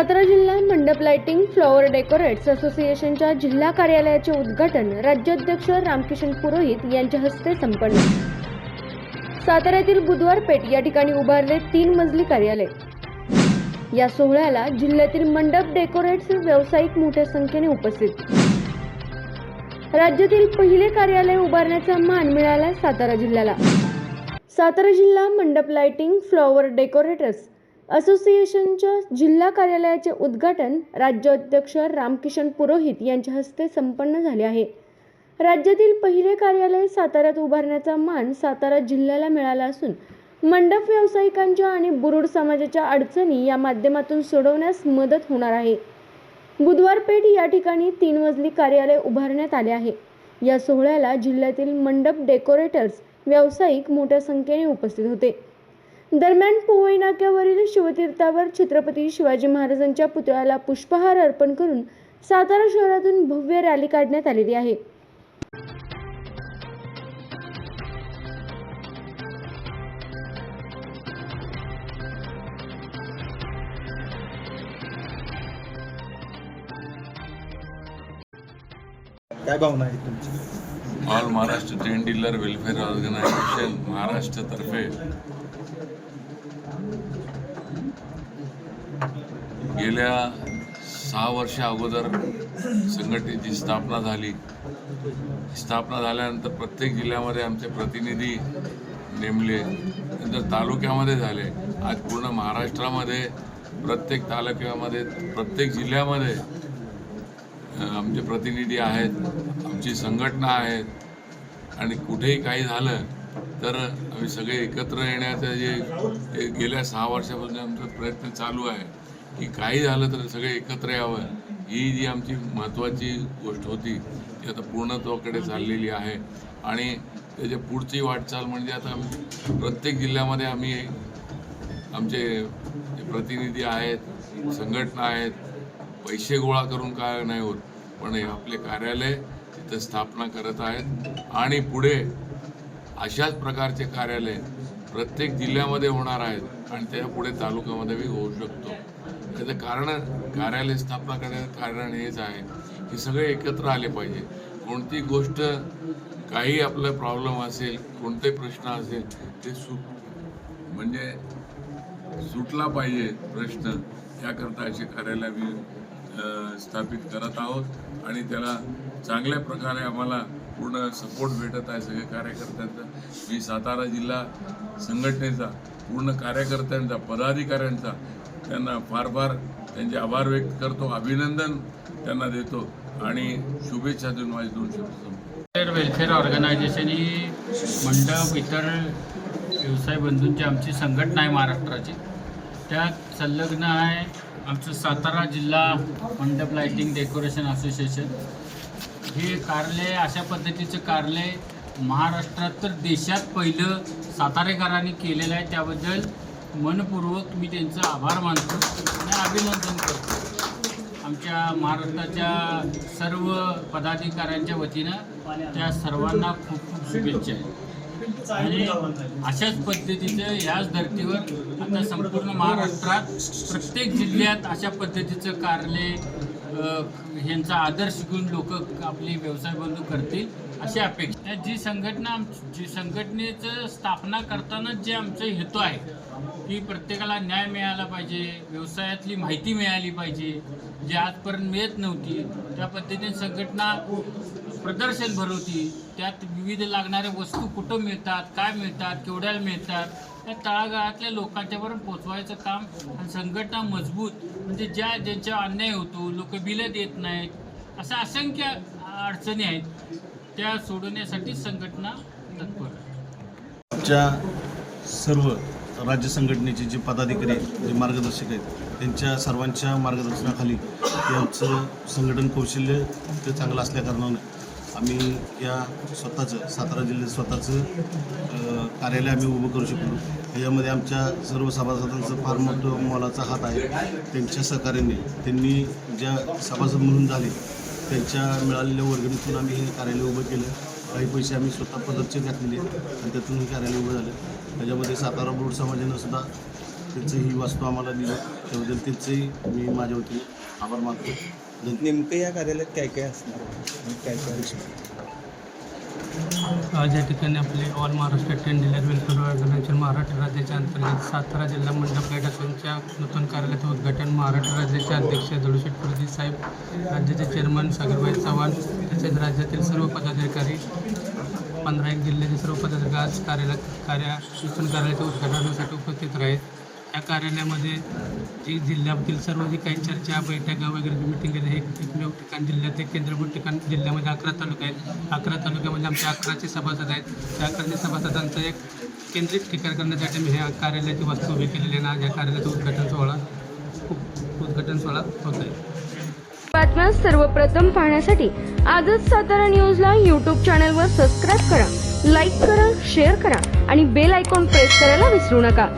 सातारा जिल्हा मंडप lighting flower decorates असोसिएशनच्या जिल्हा कार्यालयाचे उद्घाटन राज्याध्यक्ष रामकिशन पुरोहित यांच्या हस्ते संपन्न. साताऱ्यातील बुधवार पेठ या ठिकाणी उभारले तीन मजली कार्यालय. या सोहळ्याला जिल्ह्यातील मंडप डेकोरेट्स व्यावसायिक मोठ्या संख्येने उपस्थित. राज्यातील पहिले कार्यालय उभारण्याचा मान मिळाला सातारा जिल्ह्याला. सातारा जिल्हा मंडप लाइटिंग फ्लॉवर डेकोरेटर्स असोसिएशनच्या जिल्हा कार्यालयाचे उद्घाटन राज्याध्यक्ष रामकिशन पुरोहित यांच्या हस्ते संपन्न झाले आहे. राज्यातील पहिले कार्यालय साताऱ्यात उभारण्याचा मान सातारा जिल्ह्याला मिळाला असून मंडप व्यावसायिकांच्या आणि बुरुड समाजाच्या अडचणी या माध्यमातून सोडवण्यास मदत होणार आहे. बुधवार पेठ या ठिकाणी तीन मजली कार्यालय उभारण्यात आले आहे. या सोहळ्याला जिल्ह्यातील मंडप डेकोरेटर्स व्यावसायिक मोठ्या संख्येने उपस्थित होते. दरम्यान पोवई नाक्यावरील शिवतीर्थावर छत्रपती शिवाजी महाराजांच्या पुतळ्याला पुष्पहार अर्पण करून सातारा शहरातून भव्य रॅली काढण्यात आलेली आहे. काय भावना आहे तुमची? All Maharashtra train dealer welfare organisation महाराष्ट्रतर्फे गेल्या सहा वर्षा अगोदर संघटनेची स्थापना झाली. स्थापना झाल्यानंतर प्रत्येक जिल्ह्यामध्ये आमचे प्रतिनिधी नेमले नंतर तालुक्यामध्ये झाले. आज पूर्ण महाराष्ट्रामध्ये प्रत्येक तालुक्यामध्ये प्रत्येक जिल्ह्यामध्ये आमचे प्रतिनिधी आहेत आमची संघटना आहेत. आणि कुठेही काही झालं तर आम्ही सगळे एकत्र येण्याचं जे गेल्या सहा वर्षापासून आमचा प्रयत्न चालू आहे. की काही झालं तर सगळे एकत्र यावं. ही जी आमची महत्त्वाची गोष्ट होती ती आता पूर्णत्वाकडे चाललेली आहे. आणि त्याच्या पुढची वाटचाल म्हणजे आता प्रत्येक जिल्ह्यामध्ये आम्ही आमचे जे प्रतिनिधी आहेत संघटना आहेत पैसे गोळा करून काय नाही होत पण हे आपले कार्यालय तिथं स्थापना करत आहेत. आणि पुढे अशाच प्रकारचे कार्यालय प्रत्येक जिल्ह्यामध्ये होणार आहेत आणि त्या पुढे तालुक्यामध्ये होऊ शकतो. त्याचं कारण कार्यालय स्थापना करण्याचं कारण हेच आहे. की सगळे एकत्र आले पाहिजे. कोणती गोष्ट काही आपलं प्रॉब्लेम असेल कोणते प्रश्न असेल ते सु म्हणजे सुटला पाहिजे प्रश्न. याकरता असे कार्यालय आम्ही स्थापित करत आहोत आणि त्याला चांगल्या प्रकारे आम्हाला पूर्ण सपोर्ट भेटत आहे सगळे कार्यकर्त्यांचा. मी सातारा जिल्हा संघटनेचा पूर्ण कार्यकर्त्यांचा पदाधिकाऱ्यांचा त्यांना फार फार त्यांचे आभार व्यक्त करतो अभिनंदन त्यांना देतो आणि शुभेच्छा देऊन माझे दोन शब्द वेलफेअर ऑर्गनायझेशन ही मंडप इतर व्यवसाय बंधूंची आमची संघटना आहे महाराष्ट्राची. त्यात संलग्न आहे आमचं सातारा जिल्हा मंडप लायटिंग डेकोरेशन असोसिएशन. हे कार्यालय अशा पद्धतीचं कार्यालय महाराष्ट्रात तर देशात पहिलं सातारेकरांनी केलेलं आहे. त्याबद्दल मनपूर्वक मी त्यांचं आभार मानतो आणि अभिनंदन करतो. आमच्या महाराष्ट्राच्या सर्व पदाधिकाऱ्यांच्या वतीनं त्या सर्वांना खूप खूप शुभेच्छा आहेत आणि अशाच पद्धतीचं याच धर्तीवर आता संपूर्ण महाराष्ट्रात प्रत्येक जिल्ह्यात अशा पद्धतीचं कार्यालय ह्यांचा आदर्श घेऊन लोक आपले व्यवसाय बंधू करतील. अशी अपेक्षा जी संघटना आम जी संघटनेचं स्थापना करताना जे आमचं हेतू आहे की प्रत्येकाला न्याय मिळाला पाहिजे व्यवसायातली माहिती मिळाली पाहिजे जी आजपर्यंत मिळत नव्हती त्या पद्धतीने संघटना प्रदर्शन भरवती. त्यात विविध लागणाऱ्या वस्तू कुठं मिळतात काय मिळतात केवढ्याला मिळतात त्या तळागाळातल्या लोकांच्यापर्यंत पोचवायचं काम आणि संघटना मजबूत म्हणजे ज्या ज्यांच्या अन्याय होतो लोक बिलं देत नाहीत अशा असंख्य अडचणी आहेत. त्या सोडवण्यासाठी संघटना तत्पर आमच्या सर्व राज्य संघटनेचे जे पदाधिकारी आहेत जे मार्गदर्शक आहेत त्यांच्या सर्वांच्या मार्गदर्शनाखाली यांचं आमचं संघटन कौशल्य ते चांगलं असल्याकारणानं आम्ही या स्वतःचं सातारा जिल्ह्यात स्वतःचं कार्यालय आम्ही उभं करू शकलो. यामध्ये आमच्या सर्व सभासदांचं फार मोठं मोलाचा हात आहे. त्यांच्या सहकार्याने त्यांनी ज्या सभासद म्हणून झाले त्यांच्या मिळालेल्या वर्गणीतून आम्ही हे कार्यालय उभं केलं. काही पैसे आम्ही स्वतः पदरचे घातलेले आणि त्यातून हे कार्यालय उभं झालं. त्याच्यामध्ये सातारा बोर्ड समाजानं सुद्धा त्यांचं ही वास्तू आम्हाला दिलं. त्याबद्दल त्यांचंही मी माझ्या वतीने आभार मानतो. नेमकं या कार्यालयात काय काय असणार? आणि काय काय? आज या ठिकाणी आपले all Maharashtra train dealer welfare organisation Maharashtra राज्याच्या अंतर्गत सातारा जिल्हा मंडप गाईड नूतन कार्यालयाचं उद्घाटन महाराष्ट्र राज्याचे अध्यक्ष दगडूशेठ प्रदीप साहेब राज्याचे चेअरमन सागरभाई चव्हाण तसेच राज्यातील सर्व पदाधिकारी पंधरा एक जिल्ह्याचे सर्व पदाधिकारी आज कार्यालयात कार्या नूतन कार्यालयाच्या उद्घाटनासाठी उपस्थित राहील या कार्यालयामध्ये जी जिल्ह्यातील सर्व जी काही चर्चा बैठका वगैरे मिटिंग आहे हे एकमेव ठिकाण जिल्ह्यात एक केंद्रभूत ठिकाण जिल्ह्यामध्ये अकरा तालुका आहेत. अकरा तालुक्यामध्ये आमचे अकराचे सभासद आहेत. त्या अकराचे सभासदांचं एक केंद्रित ठिकाण करण्यासाठी मी ह्या कार्यालयाची वस्तू उभी केलेली आहे ना या कार्यालयाचं उद्घाटन सोहळा उद्घाटन सोहळा होत आहे. बातम्या सर्वप्रथम पाहण्यासाठी आजच सातारा न्यूजला यूट्यूब चॅनलवर सबस्क्राईब करा लाईक करा शेअर करा आणि बेल आयकॉन प्रेस करायला विसरू नका.